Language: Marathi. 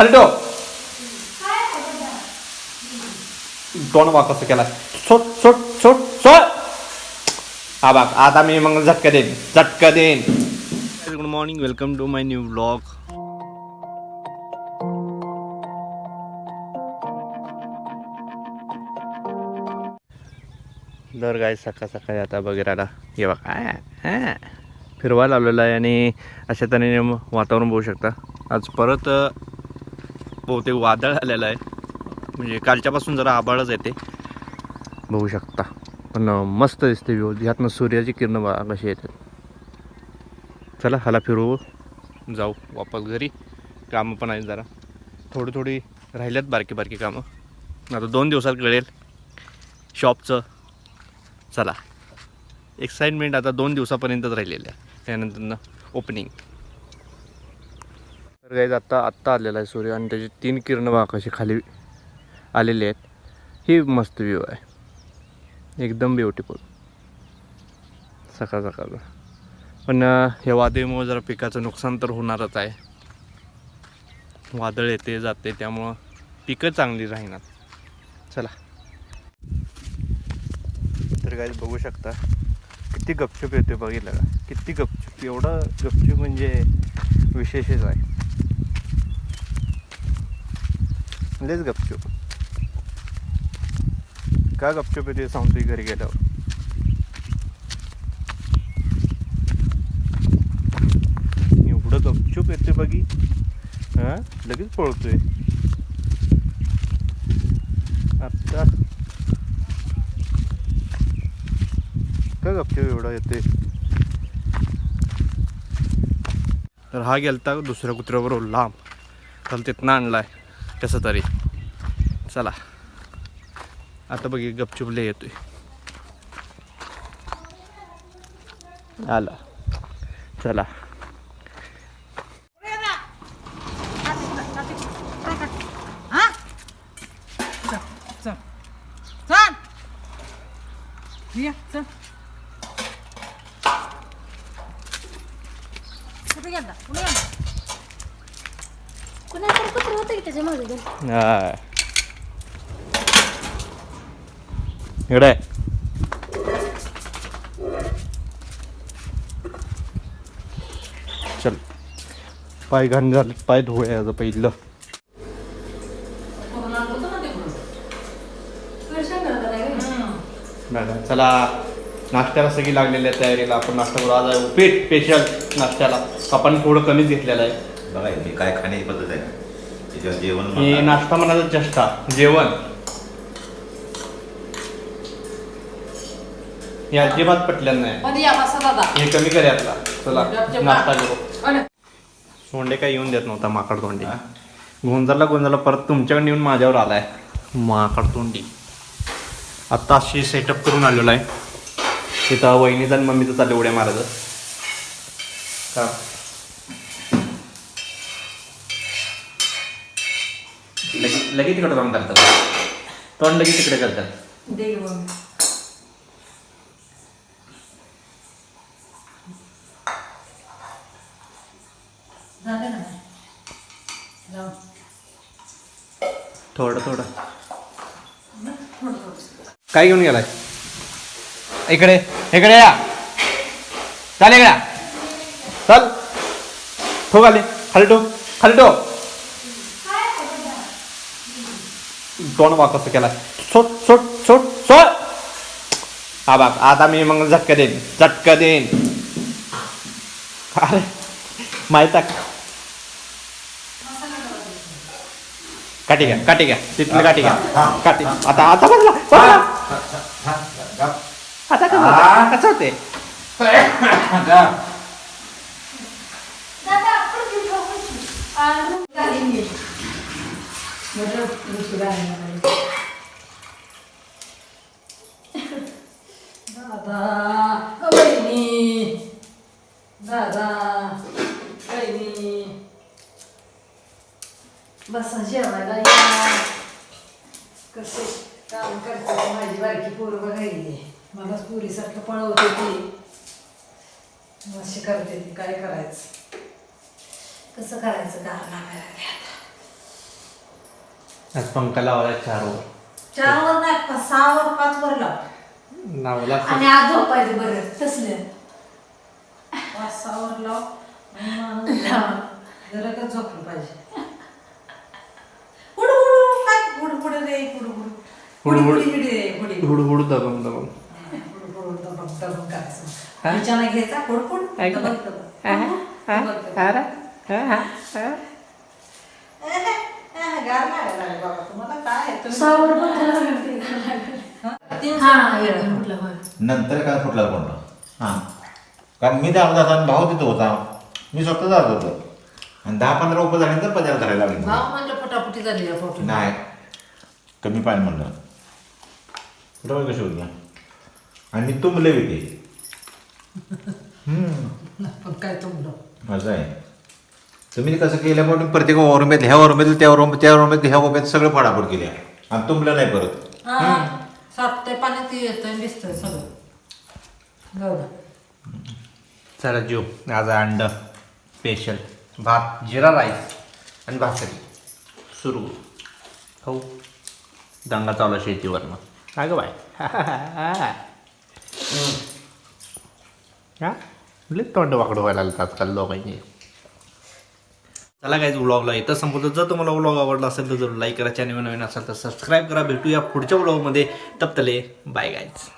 खाली ठेव. तोंड वा कसं केला सोट सोट सोट सोट हा बघ आता मी मग झटका देईन झटका देईन. Good morning welcome to my new blog दर गाय सकाळ सकाळी आता बघिराला हे बघा. फिरवायला आलेलं आहे आणि अशा तऱ्हेने वातावरण बघू शकता. आज परत बहुतेक वादळ आलेलं आहे. म्हणजे कालच्यापासून जरा आबाळच येते बघू शकता. पण मस्त दिसते व्यू ह्यातनं सूर्याची किरण बघा कशी येतात. चला हाला फिरू जाऊ वापस घरी. कामं पण आहेत जरा. थोडी थोडी राहिल्यात बारकी बारकी कामं. आता दोन दिवसात कळेल. शॉपचं. चला. एक्साइटमेंट आता दोन दिवसापर्यंतच राहिलेलं आहे. त्यानंतर ओपनिंग तर गाईज आत्ता आत्ता आलेला आहे सूर्य आणि त्याची तीन किरणं आकाशी कशी खाली आलेली आहेत. ही मस्त व्ह्यू आहे. एकदम ब्युटिफुल सकाळ सकाळचा पण या हे वादळीमुळे जरा पिकाचं नुकसान तर होणारच आहे. वादळ येते जाते त्यामुळं पिकं चांगली राहणार. चला. तर काही बघू शकता. किती गपचूप येते बघितलं का? किती गपचूप. एवढं गपचूप म्हणजे विशेषच आहे. लयच गपचूप. का गपचूप येते सांगतोय घरी गेल्यावर? एवढं गपचूप येते बघी. हा? लगेच पळतोय. आता का गपचूप एवढा येते तर हा गेलता दुसऱ्या कुत्र्याबरोबर लांब तर तिथनं आणलाय. कसं तरी. चला. आता बघ गपचुपले येतोय. आला. चला. हा चल चल चल ये चल नाहीतर कुत्र होतं की त्याच्यामागे गेलं हा इकडे. चल. पाय घाण झाले पाय धुळे याचं पहिलं. मॅडम चला. नाश्त्याला सगळी लागलेल्या तयारीला. आपण नाश्ता करू. आज आहे उपीट स्पेशल नाश्त्याला. आपण थोडं कमीच घेतलेलं आहे. बघा हे काय खाण्याची पद्धत आहे? त्याच्यावर जेवण हे. नाश्ता म्हणायचं चष्टा जेवण. हे अजिबात पटलेलं नाही. मध्ये या बसा दादा. हे कमी कर यातला. चला गपचूप नाश्ता. करू. अरे, सोंडे काय येऊन देत नव्हता माकड तोंडी. हा? गोंजारला गोंजारला परत तुमच्याकडे येऊन माझ्यावर आलाय. माकड तोंडी. आत्ता अशी सेटअप करून आलेलो आहे. तिथं वहिनीचा आणि मम्मीचं चालले उड्या मारायचं. का? लगेच लगेच तिकडे तोंड करतात तोंड लगेच तिकडे करतात. थोडं थोडं. काय घेऊन गेलाय? इकडे इकडे या. चाल इकडे चल. ठो खाली. खाली ठो खाली ठो तोंड वा कसं केलाय सोट सोट सोट सोट हा बघ आता मी मग झटका देईन झटका देईन. अरे माहीत आहे का? काठी घ्या काठी घ्या. तिथली काठी घ्या. काठी. आता आता बघला आता कसं होतंय? कसं होते दादा आपण घेऊन जाऊ. आणि म्हटलं, उशिरा दादा अ, बहिणी दादा बहिणी बस जेवायला या कसे काम करते माझी बारकी पोर बघायली मलाच पुरीसारखं पळवते ती मशी करते ती काय करायचं कसं करायचं काम लागायला आज पंखा लावला चार वर चार वर नाही पाच- सहा वर पाच वर लाव लावला आणि आज झोपायचं बरं तसलं पाच सहा वर लाव आणि जरा का झोपलं पाहिजे हुडू हुडू काय हुडू हुडू रे हुडू हुडू हुडू हुडू. हुडी रे हुडी हुडू हुडू दबंग दबंग हुडू हुडू दबंग दबंग करायचं बिचाना घ्यायचा. दबंग दबंग. दबंग दबंग. अरे हा, हा, हा. एहे, एहे, गार बाबा. तुम्हाला काय आहे? तुम्ही- पण त्याला? तीन हा होय. नंतर काय फुटला कोण? हां. कारण मी जात होता आणि भाऊ तिथं होता. मी स्वतः जात होतो. आणि दहा पंधरा रुपये झाल्यानंतर पदार्थ धरायला लागले. भाव म्हणलं फटाफटी झाली या फोटो नाही. कमी पाणी म्हणलं. डोळे कसे होते आणि मी तुंबले होते. पण काय तुमलं असं आहे. तुम्ही कसं केलं म्हणून प्रत्येक ओरमेत ह्या ओरमेत त्या ओरमेत त्या ओरमेत ह्या ओरमेत सगळं फडाफड केल्या आणि तुंबलं नाही परत. हा साठतंय पाण्यात येतंय दिसतंय सगळं. जाऊ दे. चला जीव. आज अंड स्पेशल भात जिरा राईस आणि भाकरी. सुरू. हो. दंगा चालू आहे शेतीवरनं. अगं बाय हा? लई तोंड वाकडं व्हायला लागलं आजकाल लोकांनी चला काहीच व्लॉगला इथं संपवतो. जर तुम्हाला व्लॉग आवडला असेल तर जरूर लाईक करा. चॅनल नवीन असेल तर सबस्क्राईब करा. भेटूया पुढच्या व्लॉगमध्ये तप्तले बाय गाईज